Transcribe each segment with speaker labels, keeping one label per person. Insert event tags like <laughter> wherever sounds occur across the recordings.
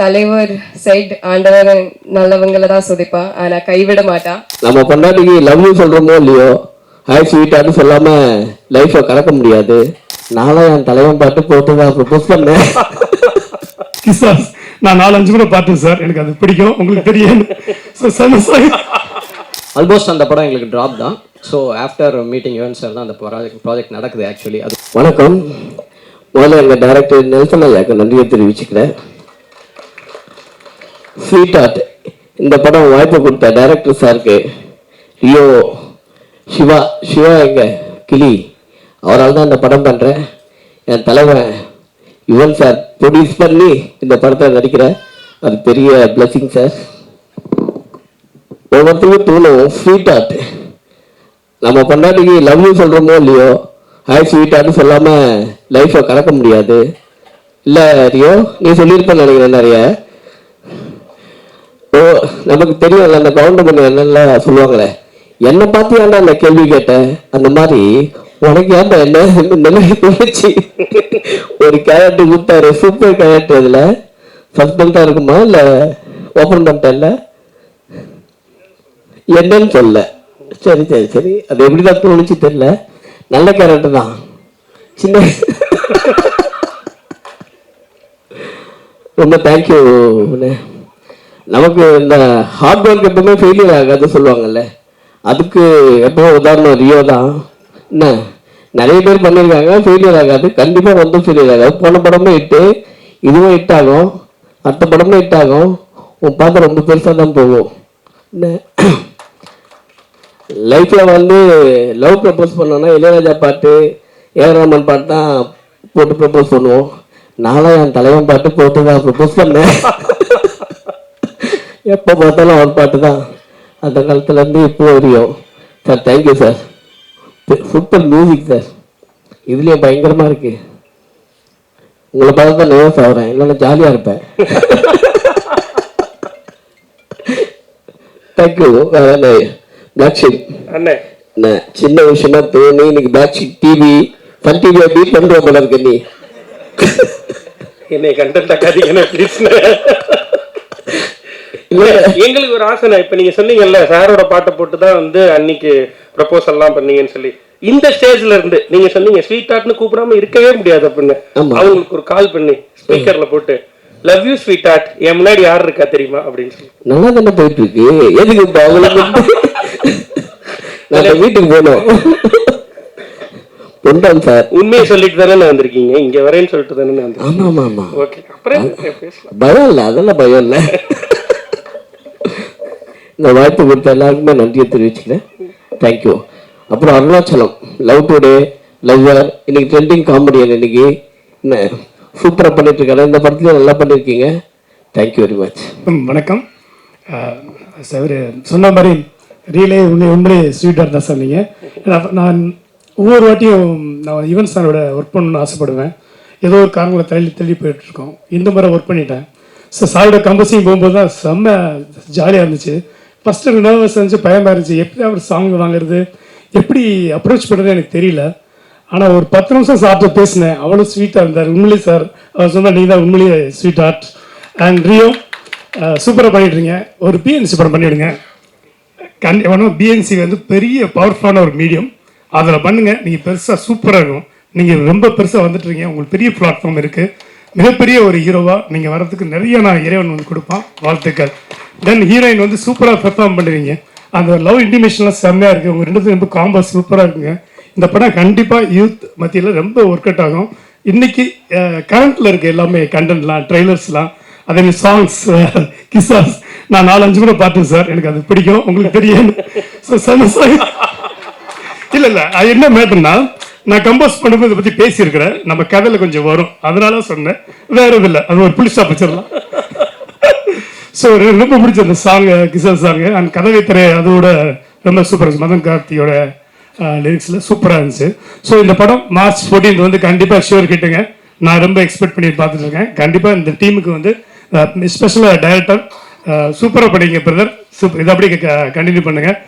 Speaker 1: தலைவர் சைட் ஆண்டவர் நல்லவங்கள தான் சுதிப்பா. ஆனா கைவிட மாட்டான்
Speaker 2: நம்ம பொண்டாட்டிக்கு லவ் யூ சொல்றோமோ இல்லையோ ஹாய் ஸ்வீட்டான்னு சொல்லாம லைஃப்பை கலக்க முடியாது. நானும் என் தலைவன் பாட்டு போட்டு தான் ப்ரப்போஸ் பண்ணேன்.
Speaker 3: கிசாஸ் நான் நாலஞ்சு முறை பார்த்தேன் சார். எனக்கு அது பிடிக்கும். உங்களுக்கு தெரியும். சார்
Speaker 4: ஆல்மோஸ்ட் அந்த படம் எங்களுக்கு ட்ராப் தான். ஸோ ஆஃப்டர் மீட்டிங் ஈவெண்ட்ஸ் தான் அந்த ப்ராஜெக்ட் ப்ராஜெக்ட் நடக்குது ஆக்சுவலி அது
Speaker 2: வணக்கம். முதல்ல எங்கள் டைரக்டர் நெல்சன் ஐயாக்கு நன்றியை தெரிவிச்சுக்கிறேன். ஸ்வீட் ஆர்ட் இந்த படம் வாய்ப்பு கொடுத்த டைரக்டர் சாருக்கு. ரியோ சிவா சிவா எங்க? கிளி அவரால் தான் இந்த படம் பண்ணுறேன் என் தலைவன் யுவன் சார் ப்ரொடியூஸ் பண்ணி இந்த படத்தை நடிக்கிறேன் அது பெரிய பிளஸ்ஸிங் சார். ஒவ்வொருத்தருக்கும் தோணும் ஸ்வீட் ஆர்ட் நம்ம பொண்டாட்டிக்கு லவ்னு சொல்கிறோமோ இல்லையோ ஹாய் ஸ்வீட் ஆர்ட்னு சொல்லாமல் லைஃப்பை கலக்க முடியாது. இல்லை ரியோ நீ சொல்லியிருப்பேன்னு நினைக்கிறேன் நிறைய. ஓ நமக்கு தெரியும்ல அந்த கவுண்டமணி என்னெல்லாம் சொல்லுவாங்களே. என்னை பார்த்து ஏன்டா அந்த கேள்வி கேட்டேன் அந்த மாதிரி உனக்கு ஏன்டா என்ன? நிலைமை தோணுச்சு ஒரு கேரக்டர் கொடுத்தாரு சூப்பர் கேரக்டர் இதில் சஸ்பென்ஸாக இருக்குமா இல்லை ஓப்பன் பண்ணிட்டேன்ல என்னன்னு சொல்ல. சரி சரி சரி. அது எப்படி தான் தோணுச்சு தெரியல. நல்ல கேரக்டர் தான். சின்ன <laughs> ரொம்ப தேங்க்யூ நமக்கு இந்த ஹார்ட் ஒர்க் எப்பவுமே ஃபெயிலியர் ஆகாது சொல்லுவாங்கல்ல. அதுக்கு எப்போ உதாரணம் ரியோ தான். என்ன? நிறைய பேர் பண்ணியிருக்காங்க ஃபெயிலியர் ஆகாது. கண்டிப்பாக வந்து ஃபெயிலியர் ஆகாது. போன படமும் இட்டு இதுவும் ஹிட் ஆகும். அடுத்த படமும் ஹிட் ஆகும். உன் பார்த்து ரொம்ப பெருசாக தான் போகும். என்ன? லைஃப்பில் வந்து லவ் ப்ரப்போஸ் பண்ணோன்னா இளையராஜா பாட்டு ஏஆர் பாட்டு தான் போட்டு ப்ரப்போஸ் பண்ணுவோம். நானும் என் தலைவன் பாட்டு போட்டு தான் ப்ரப்போஸ் பண்ணேன். எப்போ பார்த்தாலும் அவர் பாட்டு தான் அந்த காலத்துலேருந்து இப்போ வரையும். Sir thank you sir super music sir இதுலேயும் பயங்கரமாக இருக்கு. உங்களை பார்த்து தான் நர்வஸ் ஆகிறேன். இல்லைன்னா ஜாலியாக இருப்பேன். தேங்க்யூ வேற பிளாக் ஷீட்
Speaker 5: அண்ணே.
Speaker 2: என்ன? சின்ன விஷயமா தோணி இன்னைக்கு பேக் ஷீட் டிவி ஃபன் டிவியை பீட் பண்ற போல இருக்க நீ.
Speaker 5: என்னை கண்டென்ட் அக்காதீங்க எங்களுக்கு ஒரு ஆசைண்ணே இப்ப நீங்க சொன்னீங்கல்ல சாரோட பாட்டை போட்டு தான் வந்து அன்னைக்கு ப்ரப்போசல் எல்லாம் பண்ணீங்கன்னு சொல்லி. இந்த ஸ்டேஜ்ல இருந்து நீங்க சொன்னீங்க ஸ்வீட் ஆர்ட்னு கூப்பிடாம இருக்கவே முடியாது அப்படின்னு. அவங்களுக்கு ஒரு கால் பண்ணி ஸ்பீக்கர்ல போட்டு லவ் யூ ஸ்வீட் ஆர்ட் என் முன்னாடி யார் இருக்கா தெரியுமா? அப்படின்னு சொல்லி.
Speaker 2: நல்லா தானே போயிட்டு இருக்கு எதுக்கு இப்ப அவங்களுக்கு <laughs> வீட்டுக்கு பொண்டான் சார்
Speaker 5: உண்மையை சொல்லிட்டு தானே வந்திருக்கீங்க. இங்க வரேன்னு சொல்லிட்டு தானே வந்திருக்கீங்க
Speaker 2: ஆமா ஆமா ஆமா
Speaker 5: ஓகே அப்புறம் என்ன பேசலாம்.
Speaker 2: பயம் இல்லை அதெல்லாம் பயம் இல்லை. இந்த வாய்ப்பு கொடுத்த எல்லாருக்குமே நன்றியை தெரிவிச்சுக்கிறேன். தேங்க்யூ அப்புறம் அருணாச்சலம். லவ் டுடே லவ்வர் இன்னைக்கு ட்ரெண்டிங் காமெடியன் இன்னைக்கு? என்ன? சூப்பராக பண்ணிட்டு இருக்காரு இந்த படத்துலேயும் நல்லா பண்ணியிருக்கீங்க தேங்க்யூ வெரி மச்
Speaker 3: வணக்கம். சார் சொன்ன மாதிரி ரீலே உண்மை உண்மையிலே ஸ்வீட்டாக தான் சார் நீங்கள் நான் ஒவ்வொரு வாட்டியும் நான் யுவன் சாரோட ஒர்க் பண்ணணும்னு ஆசைப்படுவேன். ஏதோ ஒரு காரணங்களை தள்ளி தள்ளி போயிட்டுருக்கோம். இந்த முறை ஒர்க் பண்ணிட்டேன். ஸோ சாரோட கம்பஸிங் போகும்போது தான் செம்ம ஜாலியாக இருந்துச்சு. ஃபஸ்ட்டு நர்வஸ் இருந்துச்சு பயமாக இருந்துச்சு. எப்படி அவர் சாங் வாங்குறது? எப்படி அப்ரோச் பண்ணுறது எனக்கு தெரியல. ஆனால் ஒரு பத்து நிமிஷம் சார்ட்ட பேசினேன். அவ்வளோ ஸ்வீட்டாக இருந்தார். உண்மையிலே சார் அவர் சொன்னால் நீங்கள் தான் உண்மையிலேயே ஸ்வீட் ஆர்ட் அண்ட் ரியோ சூப்பராக பண்ணிட்டுருங்க. ஒரு பிஎன்சி படம் பண்ணிவிடுங்க கண்டிப்பான பிஎன்சி வந்து பெரிய பவர்ஃபுல்லான ஒரு மீடியம் அதில் பண்ணுங்கள் நீங்கள் பெருசாக சூப்பராக இருக்கும். நீங்கள் ரொம்ப பெருசாக வந்துட்டுருங்க உங்களுக்கு பெரிய பிளாட்ஃபார்ம் இருக்குது மிகப்பெரிய ஒரு ஹீரோவாக நீங்கள் வரதுக்கு நிறைய நான் இறைவன் வந்து கொடுப்பான். வாழ்த்துக்கள். தென் ஹீரோயின் வந்து சூப்பராக பெர்ஃபார்ம் பண்ணுவீங்க. அந்த லவ் இன்டிமேஷன்லாம் செம்மையாக இருக்குது உங்கள் ரெண்டு ரொம்ப காம்போ சூப்பராக இருக்குங்க. இந்த படம் கண்டிப்பாக யூத் மத்தியில் ரொம்ப ஒர்க் அவுட் ஆகும். இன்னைக்கு கரண்ட்டில் இருக்க எல்லாமே கண்டென்ட்லாம் ட்ரெய்லர்ஸ்லாம் அதே மாதிரி சாங்ஸ் கிசாஸ் <laughs> நான் நாலஞ்சு கூட பார்த்தேன் சார் எனக்கு அது பிடிக்கும். உங்களுக்கு தெரியும். இல்லை இல்லை. அது என்ன மேட்டர்னா நான் கம்போஸ் பண்ணும்போது இதை பற்றி பேசியிருக்கிறேன். நம்ம கதையில் கொஞ்சம் வரும். அதனால சொன்னேன். வேற எதுவும் இல்லை. அது ஒரு புளி வச்சிடலாம் ஸோ ரொம்ப பிடிச்ச அந்த சாங் கிசாஸ் சாங் அண்ட் கதவை திரை அதோட ரொம்ப சூப்பர் இருந்துச்சு. மதன் கார்த்தியோட லிரிக்ஸில் சூப்பராக இருந்துச்சு. ஸோ இந்த படம் மார்ச் 14th வந்து கண்டிப்பாக ஷுவர் கிட்டுங்க. நான் ரொம்ப எக்ஸ்பெக்ட் பண்ணி பார்த்துட்டு இருக்கேன். கண்டிப்பாக இந்த டீமுக்கு வந்து ஸ்பெஷலாக டைரக்டர் சூப்பராக படிங்க பிரதர் சூப்பர் இதை அப்படியே கண்டினியூ பண்ணுங்கள்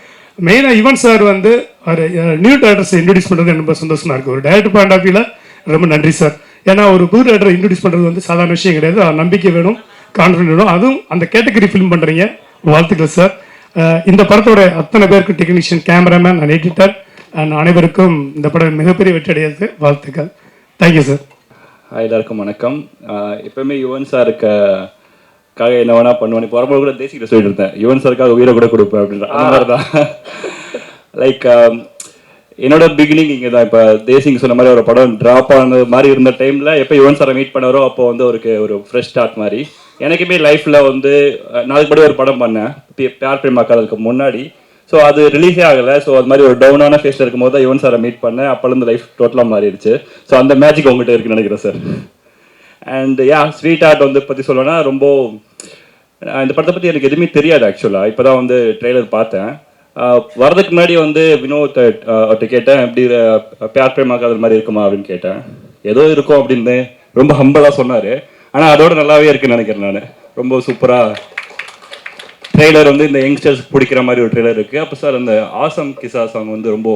Speaker 3: மெயினாக யுவன் சார் வந்து ஒரு நியூ டேரக்டர்ஸ் இன்ட்ரடியூஸ் பண்ணுறது ரொம்ப சந்தோஷமாக இருக்குது ஒரு டேரக்டர் பாயிண்ட் ஆஃப் வியூவில் ரொம்ப நன்றி சார் ஏன்னா ஒரு புது டேரக்டர் இன்ட்ரடியூஸ் பண்ணுறது வந்து சாதாரண விஷயம் கிடையாது. நம்பிக்கை வேணும். கான்ஃபிடென்ட் அதுவும் அந்த கேட்டகரி ஃபிலிம் பண்ணுறீங்க வாழ்த்துக்கள் சார் இந்த படத்தோட அத்தனை பேருக்கு technician cameraman and editor and அனைவருக்கும் இந்த படம் மிகப்பெரிய வெற்றி அடையாது வாழ்த்துக்கள். தேங்க்யூ சார்
Speaker 6: ஹாய் எல்லாருக்கும் வணக்கம். எப்பவுமே யுவன் சாருக்கு காக என்ன வேணா பண்ணுவேன். இப்போ வரும்போது கூட தேசிக்கிட்ட சொல்லிட்டு இருந்தேன். யுவன் சாருக்காக உயிரை கூட கொடுப்பேன் அப்படின்ற அந்த மாதிரி தான். லைக் என்னோட பிகினிங் இங்கே தான். இப்போ தேசிங் சொன்ன மாதிரி ஒரு படம் ட்ராப் ஆன மாதிரி இருந்த டைமில் எப்போ யுவன் சாரை மீட் பண்ணாரோ அப்போ வந்து அவருக்கு ஒரு ஃப்ரெஷ் ஸ்டார்ட் மாதிரி. எனக்குமே லைஃப்பில் வந்து நாளைக்கு படி ஒரு படம் பண்ணேன். பேர் பியார் முன்னாடி. ஸோ அது ரிலீஸே ஆகலை. ஸோ அது மாதிரி ஒரு டவுனான ஃபேஸில் இருக்கும்போது தான் யுவன் சாரை மீட் பண்ணேன். அப்போலேருந்து லைஃப் டோட்டலாக மாறிடுச்சு. ஸோ அந்த மேஜிக் உங்கள்கிட்ட இருக்குன்னு நினைக்கிறேன் sir and yeah Sweetheart வந்து பற்றி சொல்லணும்னா ரொம்ப இந்த படத்தை பற்றி எனக்கு எதுவுமே தெரியாது ஆக்சுவலாக இப்போ தான் வந்து ட்ரெய்லர் பார்த்தேன். வரதுக்கு முன்னாடி வந்து வினோத் அவர்கிட்ட கேட்டேன் எப்படி பேர் பியார் மாதிரி இருக்குமா? அப்படின்னு கேட்டேன். ஏதோ இருக்கும் அப்படின்னு ரொம்ப ஹம்பலாக சொன்னார். ஆனால் அதோட நல்லாவே இருக்குன்னு நினைக்கிறேன் நான். ரொம்ப சூப்பராக ட்ரெய்லர் வந்து இந்த யங்ஸ்டர்ஸ் பிடிக்கிற மாதிரி ஒரு ட்ரெய்லர் இருக்குது அப்போ சார் அந்த ஆசம் கிசா சாங் வந்து ரொம்ப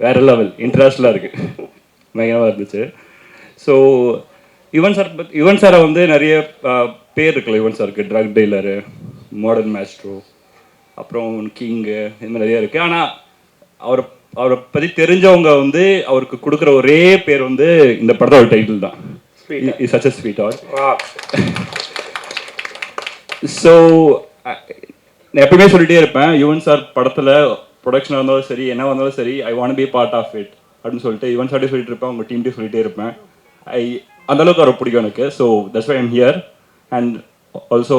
Speaker 6: வேற லெவல் இன்ட்ரெஸ்டலாக இருக்குது பயங்கரமாக இருந்துச்சு. ஸோ யுவன் சார் பத் யுவன் சாரை வந்து நிறைய பேர் இருக்குல்ல யுவன் சாருக்கு. ட்ரக் டீலரு மாடர்ன் மேஸ்ட்ரோ அப்புறம் கிங்கு இது மாதிரி நிறைய இருக்குது ஆனால் அவரை அவரை பற்றி தெரிஞ்சவங்க வந்து அவருக்கு கொடுக்குற ஒரே பேர் வந்து இந்த படத்தோட டைட்டில் தான். Such a Sweetheart
Speaker 5: wow
Speaker 6: so நான் எப்பயுமே சொல்லிட்டே இருப்பேன். யுவன் சார் படத்தில் ப்ரொடக்ஷனாக இருந்தாலும் சரி என்ன வந்தாலும் சரி I want be part of it அப்படின்னு சொல்லிட்டு யுவன் சார்ட்டே சொல்லிட்டு இருப்பேன். உங்கள் டீம்கிட்டே சொல்லிட்டே இருப்பேன். ஐ அந்த அளவுக்கு அவரை பிடிக்கும் எனக்கு. So that's why I'm here and also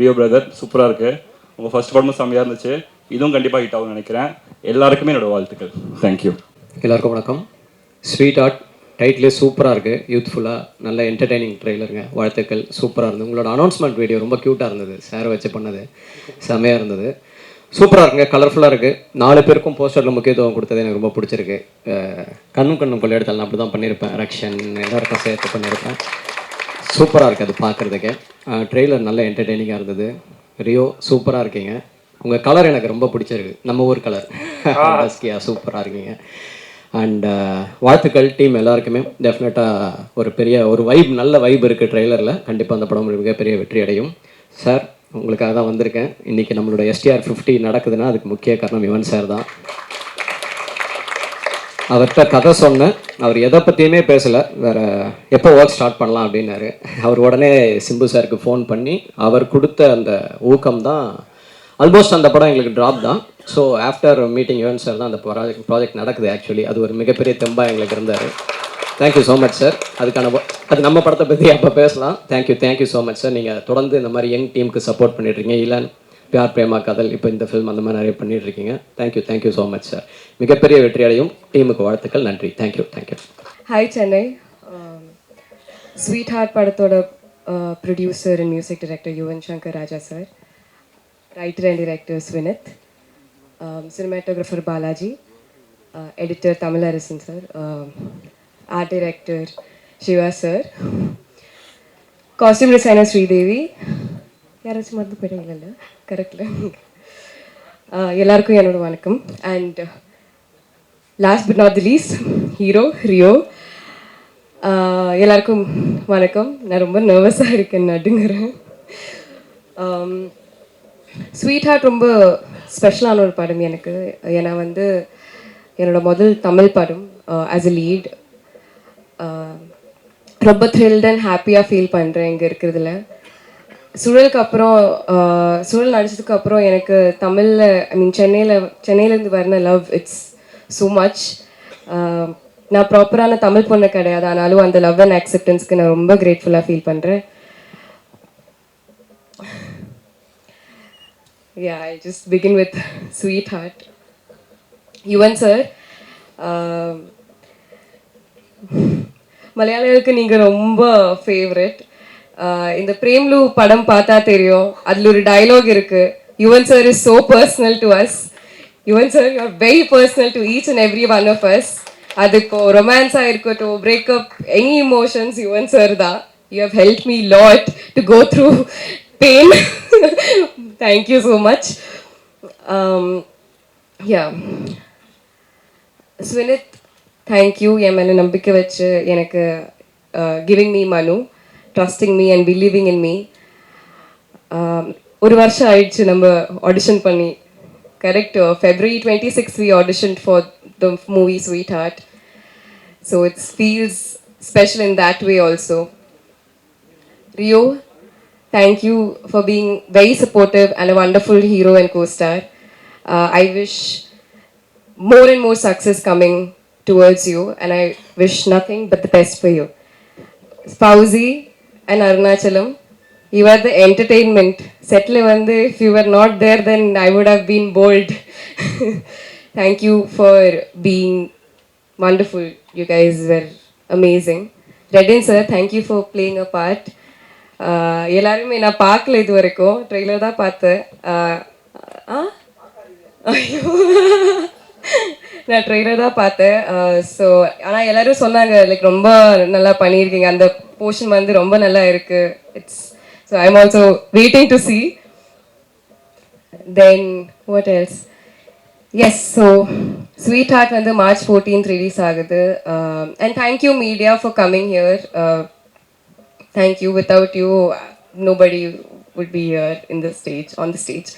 Speaker 6: Rio brother சூப்பராக இருக்கு. உங்கள் ஃபர்ஸ்ட் படமும் செம்மையாக இருந்துச்சு. இதுவும் கண்டிப்பாக ஹிட் ஆகும்னு நினைக்கிறேன். எல்லாருக்குமே என்னோட வாழ்த்துக்கள். தேங்க்யூ
Speaker 4: எல்லாருக்கும் வணக்கம். ஸ்வீட் ஆர்ட் டைட்டிலே சூப்பராக இருக்குது யூத்ஃபுல்லாக நல்ல என்டர்டைனிங் ட்ரெய்லருங்க வாழ்த்துக்கள் சூப்பராக இருந்தது. உங்களோட அனௌன்ஸ்மெண்ட் வீடியோ ரொம்ப க்யூட்டாக இருந்தது. சார் வச்சு பண்ணது. செமையாக இருந்தது. சூப்பராக இருக்குங்க கலர்ஃபுல்லாக இருக்குது நாலு பேருக்கும் போஸ்டரில் முக்கியத்துவம் கொடுத்தது எனக்கு ரொம்ப பிடிச்சிருக்கு. கண்ணும் கண்ணும் கொள்ளையெடுத்தால் நான் அப்படி தான் பண்ணியிருப்பேன் ரக்ஷன் எல்லாருக்கும் சேர்த்து பண்ணியிருப்பேன் சூப்பராக இருக்குது அது பார்க்குறதுக்கு ட்ரெய்லர் நல்ல என்டர்டெய்னிங்காக இருந்தது. ரியோ சூப்பராக இருக்கீங்க. உங்கள் கலர் எனக்கு ரொம்ப பிடிச்சிருக்கு. நம்ம ஊர் <laughs> கலர் சூப்பராக இருக்கீங்க. அண்ட் uh, வாழ்த்துக்கள் டீம் எல்லாருக்குமே. டெஃபினட்டாக ஒரு பெரிய ஒரு வைப் நல்ல வைப் இருக்குது ட்ரெய்லரில் கண்டிப்பாக அந்த படம் மிகப்பெரிய வெற்றி அடையும். சார் உங்களுக்காக தான் வந்திருக்கேன். இன்றைக்கி நம்மளோட எஸ்டிஆர் ஃபிஃப்டி நடக்குதுன்னா அதுக்கு முக்கிய காரணம் யுவன் சார் தான். அவர்கிட்ட கதை சொன்னேன். அவர் எதை பற்றியுமே பேசலை. வேறு எப்போ ஒர்க் ஸ்டார்ட் பண்ணலாம் அப்படின்னாரு. அவர் உடனே சிம்பு சாருக்கு ஃபோன் பண்ணி அவர் கொடுத்த அந்த ஊக்கம் தான் ஆல்மோஸ்ட் அந்த படம் எங்களுக்கு ட்ராப் தான். So after meeting Yuvan sir தான் அந்த ப்ராஜெக்ட் ப்ராஜெக்ட் நடக்குது ஆக்சுவலி அது ஒரு மிகப்பெரிய தெம்பாக எங்களுக்கு இருந்தார். தேங்க்யூ ஸோ மச் சார் அதுக்கான அது நம்ம படத்தை பற்றி அப்போ பேசலாம். Thank you thank you so much sir நீங்கள் தொடர்ந்து இந்த மாதிரி யங் டீமுக்கு சப்போர்ட் பண்ணிட்டுருக்கீங்க. இல்லை பியார் பிரேமா கதல் இப்போ இந்த ஃபிலிம் அந்த மாதிரி நிறைய பண்ணிட்டு இருக்கீங்க thank you thank you so much sir மிகப்பெரிய வெற்றி அடையும் டீமுக்கு வாழ்த்துக்கள். நன்றி. Thank you
Speaker 1: thank you hi Chennai Sweetheart படத்தோட producer and music director Yuvan Shankar Raja sir writer and director Swineeth cinematographer Balaji editor Tamilarasan sir art director Siva sir costume designer Sridevi யாராச்சும் மறந்து போயிட்டீங்களா கரெக்டில் uh, எல்லாருக்கும் என்னோட வணக்கம். And last but not the least hero Rio எல்லாருக்கும் வணக்கம். நான் ரொம்ப நர்வஸாக இருக்கேன் நடுங்குறேன். Um, ஸ்வீட் ஹார்ட் ரொம்ப ஸ்பெஷலான ஒரு படம் எனக்கு. ஏன்னா வந்து என்னோட முதல் தமிழ் படம் ஆஸ் அ லீட் ரொம்ப த்ரில்ட் அண்ட் ஹாப்பியாக ஃபீல் பண்ணுறேன் இங்கே இருக்கிறதுல. சுழலுக்கு அப்புறம் uh, சுழல் நடிச்சதுக்கு அப்புறம் எனக்கு தமிழில் ஐ மீன் சென்னையில் சென்னையிலேருந்து வரன love it's so much uh, நான் ப்ராப்பரான தமிழ் பொண்ணு கிடையாது ஆனாலும் அந்த லவ் அண்ட் அக்செப்டன்ஸ்க்கு நான் ரொம்ப கிரேட்ஃபுல்லாக ஃபீல் பண்ணுறேன் Yeah, I'll just begin with Sweetheart. Yuvan sir மலையாளிகளுக்கு நீங்கள் ரொம்ப ஃபேவரட் இந்த பிரேம்லு படம் பார்த்தா தெரியும் அதில் ஒரு டயலாக் இருக்கு Yuvan sir is so personal to us Yuvan sir you are very personal to each and every one of us அது இப்போ ரொமான்ஸாக இருக்கட்டும் breakup any emotions Yuvan sir தான் you have help me lot to go through pain thank you so much yeah Swineeth thank you என் மேலே நம்பிக்கை வச்சு எனக்கு கிவிங் மீ மனு trusting me and believing in me. Um, ஒரு வருஷம் ஆயிடுச்சு நம்ம ஆடிஷன் பண்ணி. Correct February twenty six we audition for the movie Sweetheart so it's feels special in that way also Rio, Thank you for being very supportive and a wonderful hero and co-star. Uh, I wish more and more success coming towards you, and I wish nothing but the best for you. Spousey and Arunachalam, you are the entertainment. Settle one if you were not there, then I would have been bold. <laughs> Thank you for being wonderful. You guys were amazing. Redin sir, thank you for playing a part. எல்லாருமே நான் பார்க்கல இது வரைக்கும் trailer தான் பார்த்தேன். ஐயோ. நான் trailer தான் பார்த்தேன். ஸோ ஆனால் எல்லாரும் சொன்னாங்க லைக் ரொம்ப நல்லா பண்ணியிருக்கீங்க. அந்த போர்ஷன் வந்து ரொம்ப நல்லா இருக்கு. It's so I am also waiting to see then what else yes so Sweetheart வந்து மார்ச் ஃபோர்டீன்த் ரிலீஸ் ஆகுது and thank you media for coming here thank you without you nobody would be here in the stage on the stage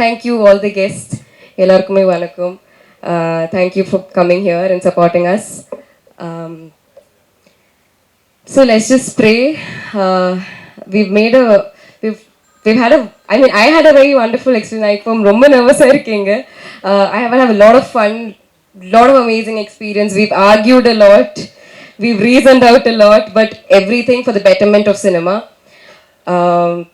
Speaker 1: thank you all the guests எல்லாருக்குமே வணக்கம் uh, thank you for coming here and supporting us um, so let's just pray uh, we've made a we've we've had a i mean i had a very wonderful experience like from ரொம்ப nervous இருக்கீங்க uh, i have had a lot of fun lot of amazing experience we've argued a lot we've reasoned out a lot, but everything for the betterment of cinema. Um,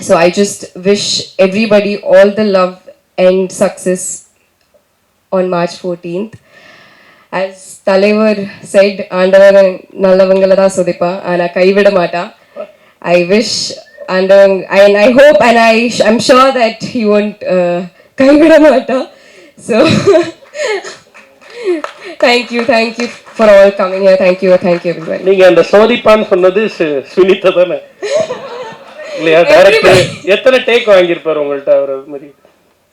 Speaker 1: so I just wish everybody all the love and success on March 14th. As Talevar said, Andavan Nalavangalada Sodipa, and I Kaivida Mata. I wish and and I hope and I I'm sure that he won't uh, Kaivida Mata. So. <laughs> thank you thank you for all coming here. Thank you thank you everybody.
Speaker 5: நீங்க அந்த சோதிப்பான்னு சொன்னது சுனிதா தானே? இல்லையா? Director எத்தனை take வாங்கியிருப்பாரு உங்கள்ட்ட அவர் மாதிரி?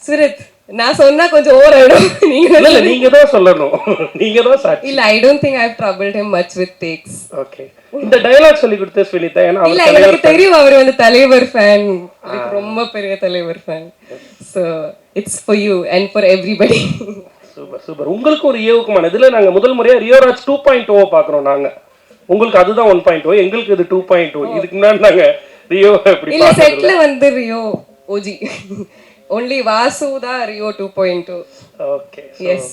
Speaker 1: சுரத் நான் சொன்னா கொஞ்சம் ஓவர் ஆயிடும். <laughs> நீங்க
Speaker 5: இல்ல நீங்க தான் சொல்லணும். <laughs> நீங்க தான் சாட்சி.
Speaker 1: இல்ல I don't think I have troubled him much with takes
Speaker 5: okay இந்த டயலாக் சொல்லி கொடுத்த சுனிதா ஏன்னா
Speaker 1: இல்ல எனக்கு தெரியும் அவர் வந்து தலைவர் ஃபேன் ரொம்ப பெரிய தலைவர் fan so it's for you and for everybody
Speaker 5: super super. உங்களுக்கு ஒரு ஏவுக்குமான இதுல நாங்க முதல் முறையா ரியோராஜ் டூ பாயிண்ட் ஓ பாக்குறோம் நாங்க. உங்களுக்கு அதுதான் ஒன் பாயிண்ட் ஓ எங்களுக்கு இது டூ பாயிண்ட் ஓ. இதுக்கு முன்னாடி நாங்க ரியோ எப்படி
Speaker 1: இல்ல செட்ல வந்து ரியோ ஓஜி ஒன்லி <laughs> வாசு தான் Rio two point two
Speaker 5: okay
Speaker 1: yes